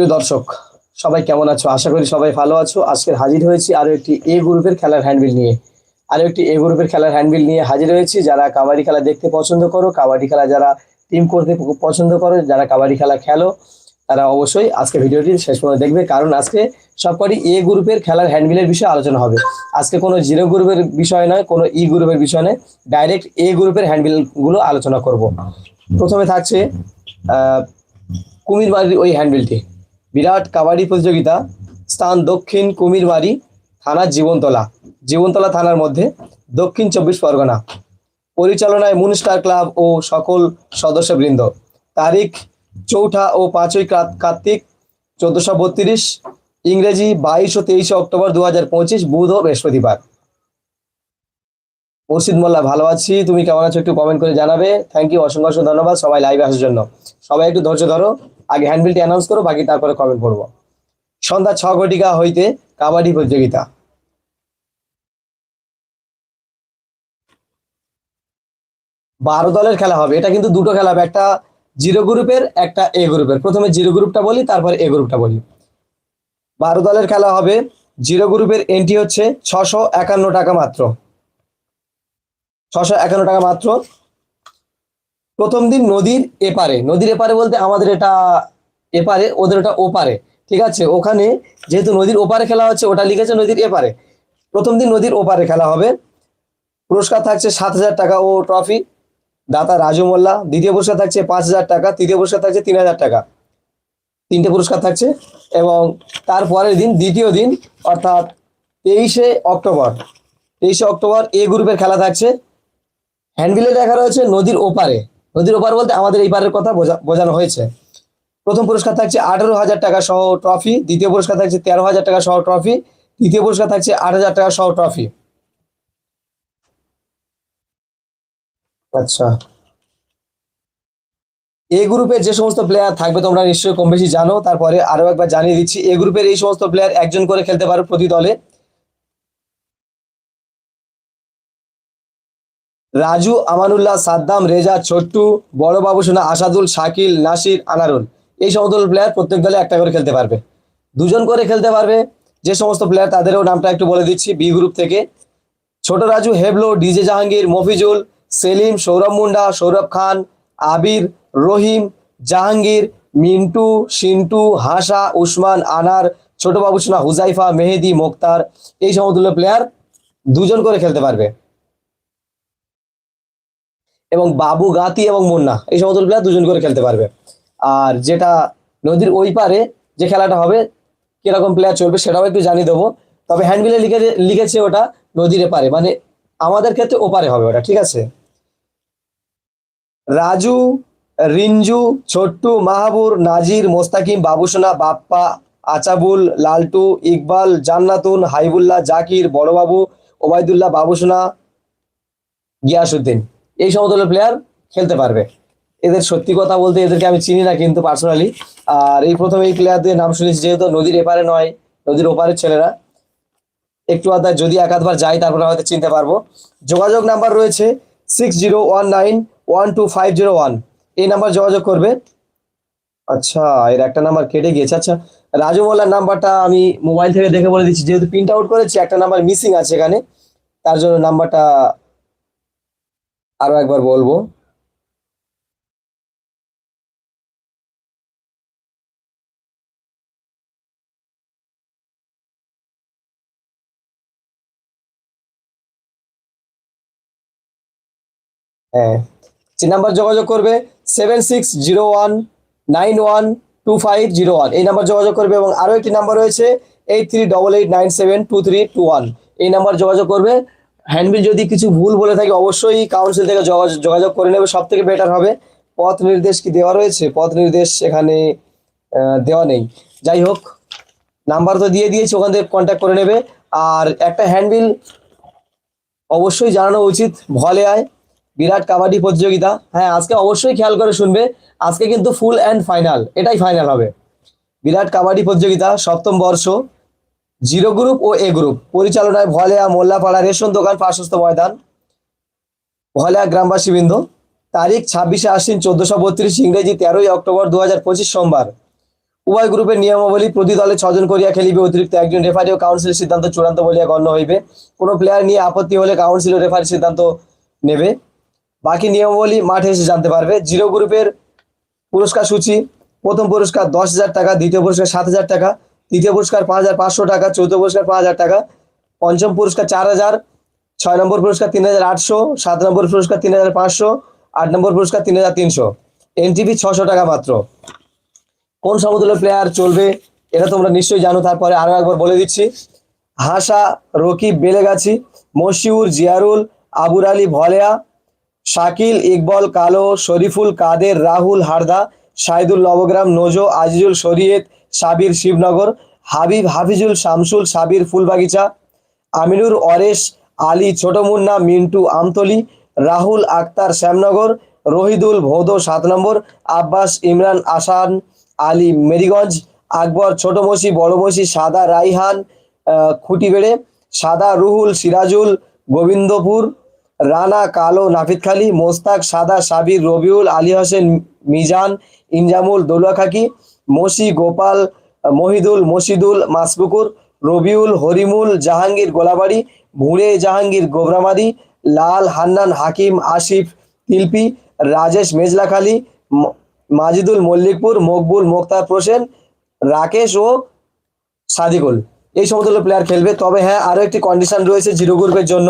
প্রিয় দর্শক, সবাই কেমন আছো? আশা করি সবাই ভালো আছো। আজকের হাজির হয়েছি আরও একটি এ গ্রুপের খেলার হ্যান্ডবিল নিয়ে। আরও একটি এ গ্রুপের খেলার হ্যান্ডবিল নিয়ে হাজির হয়েছি। যারা কাবাডি খেলা দেখতে পছন্দ করো, কাবাডি খেলা যারা টিম করতে পছন্দ করো, যারা কাবাডি খেলা খেলো, তারা অবশ্যই আজকে ভিডিওটি শেষ পর্যন্ত দেখবে। কারণ আজকে সবকটি এ গ্রুপের খেলার হ্যান্ডবিলের বিষয়ে আলোচনা হবে। আজকে কোনো জিরো গ্রুপের বিষয় নয়, কোনো ই গ্রুপের বিষয় নয়। ডাইরেক্ট এ গ্রুপের হ্যান্ডবিলগুলো আলোচনা করব। প্রথমে থাকছে, আহ, কুমিরবাড়ির ওই হ্যান্ডবিলটি বিরাট কাবাডি প্রতিযোগিতা, স্থান দক্ষিণ কুমিরবাড়ি থানা জীবনতলা জীবনতলা থানার মধ্যে দক্ষিণ চব্বিশ পরগনা। পরিচালনায় মুন স্টার ক্লাব ও সকল সদস্যবৃন্দ। তারিখ চৌঠা ও পাঁচই কার্তিক চোদ্দশো বত্রিশ, ইংরেজি বাইশ ও তেইশে অক্টোবর দু হাজার পঁচিশ, বুধ ও বৃহস্পতিবার। মুর্শিদ মোল্লা, ভালো আছি। তুমি কেমন আছো একটু কমেন্ট করে জানাবে। থ্যাংক ইউ অসংখ্য ধন্যবাদ সবাই লাইভে আসার জন্য। সবাই একটু ধৈর্য ধরো। আগে হ্যান্ডবিলটি অ্যানাউন্স করো, বাকি তারপরে কমেন্ট করব সন্ধ্যা ছ ঘটিকা হইতে কাবাডি প্রতিযোগিতা। বারো দলের খেলা হবে। এটা কিন্তু দুটো খেলা হবে। একটা জিরো গ্রুপের একটা এ গ্রুপের প্রথমে জিরো গ্রুপটা বলি, তারপর এ গ্রুপটা বলি। বারো দলের খেলা হবে। জিরো গ্রুপের এন্ট্রি হচ্ছে ছশো একান্ন টাকা মাত্র। ছশো একান্ন টাকা মাত্র। প্রথম দিন নদীর এপারে নদীর এপারে বলতে আমাদের এটা এপারে, ওদের ওটা ওপারে, ঠিক আছে? ওখানে যেহেতু নদীর ওপারে খেলা হচ্ছে, ওটা লিখেছে নদীর এপারে। প্রথম দিন নদীর ওপারে খেলা হবে। পুরস্কার থাকছে সাত হাজার টাকা ও ট্রফি। দাতা রাজু মোল্লা। দ্বিতীয় পুরস্কার থাকছে পাঁচ হাজার টাকা। তৃতীয় পুরস্কার থাকছে তিন হাজার টাকা। তিনটে পুরস্কার থাকছে এবং তারপরের দিন, দ্বিতীয় দিন, অর্থাৎ তেইশে অক্টোবর। তেইশে অক্টোবর এ গ্রুপের খেলা থাকছে। হ্যান্ডবিলে দেখা রয়েছে নদীর ওপারে। নদীর ওপার বলতে আমাদের এই পারের কথা বোঝা- বোঝানো হয়েছে। প্রথম পুরস্কার থাকছে আঠারো হাজার টাকা সহ ট্রফি, দ্বিতীয় পুরস্কার থাকছে তেরো হাজার টাকা সহ ট্রফি, তৃতীয় পুরস্কার থাকছে আট হাজার টাকা সহ ট্রফি। আচ্ছা। এ গ্রুপের যে সমস্ত প্লেয়ার থাকবে তোমরা নিশ্চয়ই কম বেশি জানো, তারপরে আরও একবার জানিয়ে দিচ্ছি, এ গ্রুপের এই সমস্ত প্লেয়ার একজন করে খেলতে পারো প্রতি দলে। রাজু, আমানুল্লাহ, সাদ্দাম, রেজা, ছোট্টু বড় বাবু সোনা, আসাদুল, শাকিল, নাসির, আনারুল। এই সমস্ত প্লেয়ার প্রত্যেক দলে একটা করে খেলতে পারবে। দুজন করে খেলতে পারবে। যে সমস্ত প্লেয়ার তাদেরও নামটা একটু বলে দিচ্ছি বি গ্রুপ থেকে। ছোট রাজু, হেবলো ডিজে জাহাঙ্গীর, মফিজুল, সেলিম, সৌরভ মুন্ডা, সৌরভ খান, আবির, রহিম, জাহাঙ্গীর, মিন্টু সিন্টু হাসা, উসমান, আনার, ছোট বাবু সোনা, হুজাইফা, মেহেদি, মোক্তার। এই সমস্ত প্লেয়ার দুজন করে খেলতে পারবে। এবং বাবু, গাতি এবং মুন্না, এই সমস্ত প্লেয়ার দুজন করে খেলতে পারবে। আর যেটা নদীর ওই পারে যে খেলাটা হবে, কীরকম প্লেয়ার চলবে সেটাও একটু জানিয়ে দেবো। তবে হ্যান্ডবিলে লিখে লিখেছে ওটা নদীর এপারে মানে আমাদের ক্ষেত্রে ওপারে হবে ওটা, ঠিক আছে? রাজু, রিঞ্জু, ছোট্টু, মাহাবুর, নাজির, মোস্তাকিম, বাবুসোনা, বাপ্পা, আচাবুল, লালটু, ইকবাল, জান্নাতুন, হাইবুল্লাহ, জাকির, বড়বাবু, ওবায়দুল্লাহ, বাবুসোনা গিয়াসুদ্দিন এই সমস্ত প্লেয়ার খেলতে পারবে। এদের সত্যি কথা বলতে এদেরকে আমি চিনি না কিন্তু পার্সোনালি আর এই প্রথমে এই প্লেয়ারদের নাম শুনেছি যেহেতু নদীর এপারে নয়, নদীর ওপারের ছেলেরা। একটু আধা যদি এক আধবার যাই, তারপরে হয়তো চিনতে পারব। যোগাযোগ নাম্বার রয়েছে six zero one nine one two five zero one এই নাম্বার যোগাযোগ করবে। আচ্ছা এর একটা নাম্বার কেটে গিয়েছে। আচ্ছা রাজু মোল্লার নাম্বারটা আমি মোবাইল থেকে দেখে বলে দিচ্ছি। যেহেতু প্রিন্ট আউট করেছি, একটা নাম্বার মিসিং আছে এখানে। তার জন্য নাম্বারটা আরও একবার বলব। হ্যাঁ। যে নাম্বার যোগাযোগ করবে seven six zero one nine one two five zero one এই নাম্বার যোগাযোগ করবে এবং আরও একটি নাম্বার রয়েছে eight three double eight nine seven two three two one এই নাম্বার যোগাযোগ করবে হ্যান্ডবিল যদি কিছু ভুল বলে থাকে, অবশ্যই কাউন্সিল থেকে যোগাযোগ করে নেবে সব থেকে বেটার হবে। পথ নির্দেশ কি দেওয়া রয়েছে? পথ নির্দেশ এখানে দেওয়া নেই। যাই হোক নাম্বার তো দিয়ে দিয়েছি, ওখান থেকে কন্ট্যাক্ট করে নেবে। আর একটা হ্যান্ডবিল অবশ্যই জানানো উচিত, ভলে আয়। বিরাট কাবাডি প্রতিযোগিতা। হ্যাঁ আজকে অবশ্যই খেয়াল করে শুনবে। আজকে কিন্তু ফুল অ্যান্ড ফাইনাল এটাই ফাইনাল হবে। বিরাট কাবাডি প্রতিযোগিতা, সপ্তম বর্ষ। জিরো গ্রুপ ও এ গ্রুপ পরিচালনায় ভলেয়া মোল্লাপাড়া রেশন দোকান পার্শ্বস্থ ময়দান। ভলেয়া গ্রামবাসী বৃন্দ তারিখ ছাব্বিশে আশ্বিন চোদ্দশো বত্রিশ, ইংরেজি তেরোই অক্টোবর দু হাজার পঁচিশ সোমবার। উভয় গ্রুপের নিয়মাবলী প্রতি দলে ছজন করিয়া খেলিবে, অতিরিক্ত একজন রেফারি ও কাউন্সিলের সিদ্ধান্ত চূড়ান্ত বলিয়া গণ্য হইবে। কোনো প্লেয়ার নিয়ে আপত্তি হলে কাউন্সিল ও রেফারি সিদ্ধান্ত নেবে। বাকি নিয়মাবলী মাঠে এসে জানতে পারবে। জিরো গ্রুপের পুরস্কার সূচি, প্রথম পুরস্কার দশ হাজার টাকা, দ্বিতীয় পুরস্কার সাত হাজার টাকা তৃতীয় পুরস্কার পাঁচ হাজার পাঁচশো টাকা চৌদ্দ পুরস্কার পাঁচ হাজার টাকা, পঞ্চম পুরস্কার চার হাজার, ছয় নম্বর পুরস্কার তিন হাজার আটশো, সাত নম্বর পুরস্কার তিন হাজার পাঁচশো, আট নম্বর পুরস্কার তিন হাজার তিনশো। এনটিভি ছশো টাকা মাত্র। কোন সমতুল্য প্লেয়ার চলবে, এটা তোমরা নিশ্চয়ই জানো, তারপরে আরও একবার বলে দিচ্ছি। হাসা রকিব বেলেগাছি, মশিউর, জিয়ারুল, আবুর আলী, ভলেয়া, শাকিল, ইকবল, কালো, শরীফুল, কাদের, রাহুল, হারদা সাইদুল নবগ্রাম, নোজো, আজিজুল, শরীয়ত সাবির শিবনগর, হাবিব হাফিজুল শামসুল সাবির ফুলবাগিচা, আমিনুর অরেশ, আলী ছোট মুন্না মিন্টু আমতলি, রাহুল আক্তার শ্যামনগর, রহিদুল ভৌদ সাত নম্বর, আব্বাস ইমরান আসান, আলী মেরিগঞ্জ, আকবর ছোট মসি বড় মসি সাদা রাইহান খুঁটিবেড়ে, সাদা রুহুল সিরাজুল, গোবিন্দপুর, রানা কালো নাফিদখালি মোস্তাক, সাদা সাবির রবিউল, আলী হোসেন মিজান, ইনজামুল দৌলাখাকি মসি গোপাল, মহিদুল, মসিদুল, মাসপুকুর, রবিউল, হরিমুল, জাহাঙ্গীর গোলাবাড়ি, ভুঁড়ে, জাহাঙ্গীর গোবরামারি লাল, হান্নান, হাকিম, আসিফ, তিলপি, রাজেশ মেজলাখালী মাজিদুল মল্লিকপুর, মকবুল মোক্তার প্রসেন, রাকেশ ও সাদিকুল। এই সমতুল্য প্লেয়ার খেলবে। তবে হ্যাঁ আরও একটি কন্ডিশন রয়েছে জিরো গ্রুপের জন্য,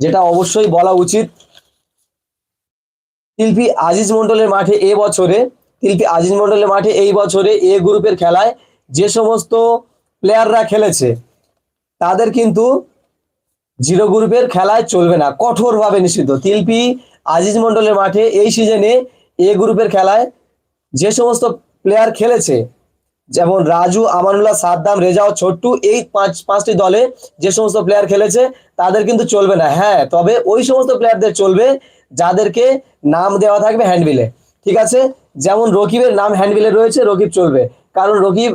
যেটা অবশ্যই বলা উচিত। শিল্পী আজিজ মন্ডলের মাঠে এ শিল্পী আজিজ মন্ডলের মাঠে এই বছরে এ গ্রুপের খেলায় যে সমস্ত প্লেয়াররা খেলেছে, তাদের কিন্তু জিরো গ্রুপের খেলায় চলবে না, কঠোরভাবে নিষিদ্ধ। তিলপি আজিজ মন্ডলের মাঠে এই সিজনে এ গ্রুপের খেলায় যে সমস্ত প্লেয়ার খেলেছে, যেমন রাজু, আমানুল্লাহ, সাদ্দাম, রেজাও, ছোট্টু, এই পাঁচ, পাঁচটি দলে যে সমস্ত প্লেয়ার খেলেছে, তাদের কিন্তু চলবে না। হ্যাঁ তবে ওই সমস্ত প্লেয়ারদের চলবে, যাদেরকে নাম দেওয়া থাকবে হ্যান্ডবিলে ঠিক আছে? যেমন রকিবের নাম হ্যান্ডবিলে রয়েছে, রকিব চলবে। কারণ রকিব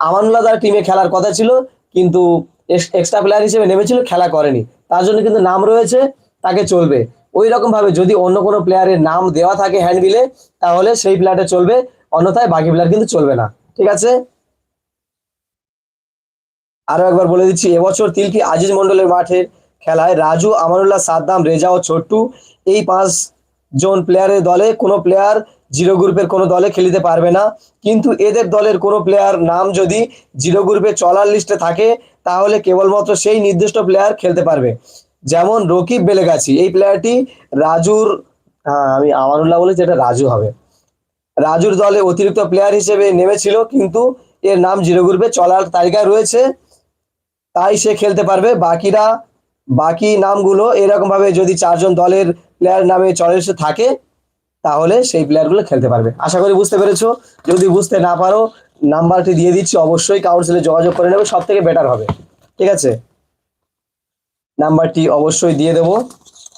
আমানুল্লাহ তার টিমে খেলার কথা ছিল, কিন্তু এক্সট্রা প্লেয়ার হিসেবে নেমেছিল, খেলা করেনি। তার জন্য কিন্তু নাম রয়েছে, তাকে চলবে। ওই রকম ভাবে যদি অন্য কোনো প্লেয়ারের নাম দেওয়া থাকে হ্যান্ডবিলে তাহলে সেই প্লেয়ারটা চলবে, অন্যথায় বাকি প্লেয়ার কিন্তু চলবে না। ঠিক আছে? আরও একবার বলে দিচ্ছি, এবছর তিলকি আজিজ মন্ডলের মাঠের খেলায় রাজু, আমানুল্লাহ, সাদ্দাম, রেজা ও ছোট্টু এই পাঁচ জন প্লেয়ারের দলে কোনো প্লেয়ার জিরো গ্রুপের কোনো দলে খেলিতে পারবে না। কিন্তু এদের দলের কোনো প্লেয়ার নাম যদি জিরো গ্রুপে চলার লিস্টে থাকে, তাহলে কেবলমাত্র সেই নির্দিষ্ট প্লেয়ার খেলতে পারবে। যেমন রকিব বেলেগাছি, এই প্লেয়ারটি রাজুর হ্যাঁ আমি আমানুল্লাহ বলেছি, এটা রাজু হবে। রাজুর দলে অতিরিক্ত প্লেয়ার হিসেবে নেমেছিল, কিন্তু এর নাম জিরো গ্রুপে চলার তালিকায় রয়েছে। তাই সে খেলতে পারবে। বাকিরা, বাকি নামগুলো এরকম ভাবে যদি চারজন দলের প্লেয়ার নামে চলে থাকে তাহলে সেই প্লেয়ারগুলো খেলতে পারবে। আশা করি বুঝতে পেরেছ। যদি বুঝতে না পারো, নাম্বারটি দিয়ে দিচ্ছি। অবশ্যই কাউন্সিলে যোগাযোগ করে নেবে সব থেকে বেটার হবে। ঠিক আছে? নাম্বারটি অবশ্যই দিয়ে দেবো।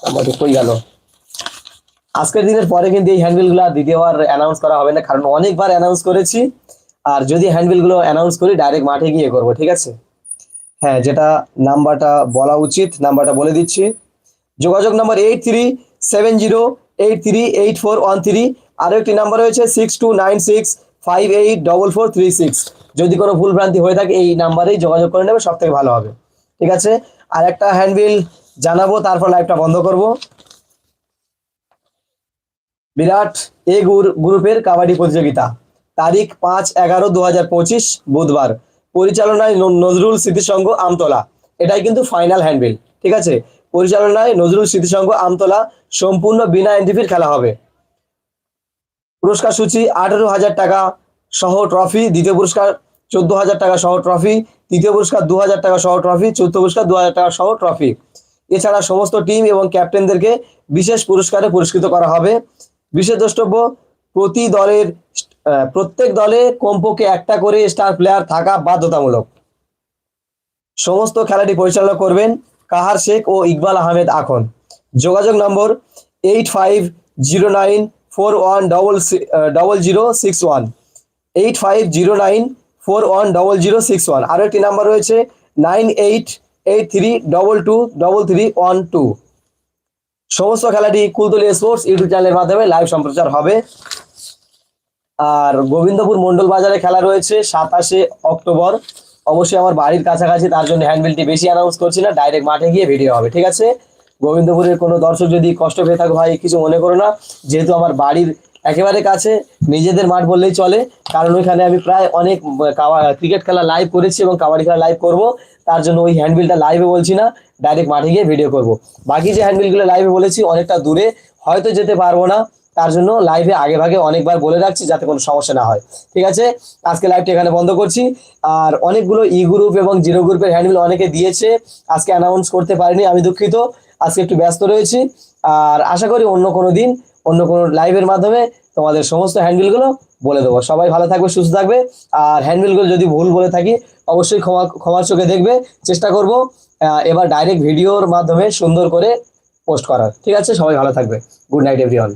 নাম্বারটি কই গেল? আজকের দিনের পরে কিন্তু এই হ্যান্ডবিলগুলো দ্বিতীয়বার অ্যানাউন্স করা হবে না, কারণ অনেকবার অ্যানাউন্স করেছি। আর যদি হ্যান্ডবিলগুলো অ্যানাউন্স করি ডাইরেক্ট মাঠে গিয়ে করব, ঠিক আছে? হ্যাঁ যেটা নাম্বারটা বলা উচিত, নাম্বারটা বলে দিচ্ছি। যোগাযোগ number eight three seven zero eight three eight four one three আরও একটি নাম্বার রয়েছে six two nine six five eight double four three six যদি কোনো ভুল ভ্রান্তি হয়ে থাকে, এই নাম্বারেই যোগাযোগ করে নেবে সব থেকে ভালো হবে। ঠিক আছে? আর একটা হ্যান্ডবিল জানাব, তারপর লাইভটা বন্ধ করব। বিরাট এ গ্রু- গ্রুপের কাবাডি প্রতিযোগিতা। তারিখ পাঁচ এগারো দু হাজার পঁচিশ, বুধবার। পরিচালনায় নজরুল স্মৃতিসংঘ আমতলা। এটাই কিন্তু ফাইনাল হ্যান্ডবিল ঠিক আছে? পরিচালনায় নজরুল স্মৃতিসংঘ, আমতলা, সম্পূর্ণ বিনা এন্ট্রিফির খেলা হবে। পুরস্কার সূচি আঠেরো হাজার টাকা সহ ট্রফি, দ্বিতীয় পুরস্কার চোদ্দ হাজার টাকা সহ ট্রফি, তৃতীয় পুরস্কার দু হাজার টাকা সহ ট্রফি, চতুর্থ পুরস্কার দু হাজার টাকা সহ ট্রফি। এছাড়া সমস্ত টিম এবং ক্যাপ্টেনদেরকে বিশেষ পুরস্কারে পুরস্কৃত করা হবে। বিশেষ দ্রষ্টব্য, প্রতি দলের প্রত্যেক দলে কমপক্ষে একটা করে স্টার প্লেয়ার থাকা বাধ্যতামূলক। সমস্ত খেলাটি পরিচালনা করবেন কাহার শেখ ও ইকবাল আহমেদ আখন। যোগাযোগ number eight five zero nine four one double double zero six one. Eight five zero nine four one double zero six one. আরও একটি নাম্বার রয়েছে nine eight eight three double two double three one two. সমস্ত খেলাটি Kultali sports YouTube চ্যানেলের মাধ্যমে live সম্প্রচার হবে। আর গোবিন্দপুর মন্ডল বাজারে খেলা রয়েছে সাতাশে অক্টোবর। অবশ্যই আমার বাড়ির কাছাকাছি তার জন্য হ্যান্ডবিলটি বেশি অ্যানাউন্স করছি না ডাইরেক্ট মাঠে গিয়ে ভিডিও হবে, ঠিক আছে? গোবিন্দপুরের কোনো দর্শক যদি কষ্ট পেয়ে থাকো, ভাই, কিছু মনে করো না, যেহেতু আমার বাড়ির একেবারে কাছে, নিজেদের মাঠ বললেই চলে, কারণ ওইখানে আমি প্রায় অনেক ক্রিকেট খেলা লাইভ করেছি এবং কাবাডি খেলা লাইভ করব, তার জন্য ওই হ্যান্ডবিলটা লাইভে বলছি না ডাইরেক্ট মাঠে গিয়ে ভিডিও করব। বাকি যে হ্যান্ডবিলগুলো লাইভে বলেছি, অনেকটা দূরে, হয়তো যেতে পারব না তার জন্য লাইভে আগে ভাগে অনেকবার বলে রাখছি যাতে কোনো সমস্যা না হয়। ঠিক আছে? আজকে লাইভটা এখানে বন্ধ করছি। আর অনেকগুলো ই গ্রুপ এবং জিরো গ্রুপের হ্যান্ডবিল অনেকে দিয়েছে। আজকে অ্যানাউন্স করতে পারিনি, আমি দুঃখিত। আজকে একটু ব্যস্ত রয়েছি। আর আশা করি অন্য কোনো দিন, অন্য কোনো লাইভের মাধ্যমে তোমাদের সমস্ত হ্যান্ডবিলগুলো বলে দেবো। সবাই ভালো থাকবে, সুস্থ থাকবে। আর হ্যান্ডবিলগুলো যদি ভুল বলে থাকি, অবশ্যই ক্ষমা, ক্ষমার চোখে দেখবে। চেষ্টা করব এবার ডাইরেক্ট ভিডিওর মাধ্যমে সুন্দর করে পোস্ট করার। ঠিক আছে? সবাই ভালো থাকবে। Good night everyone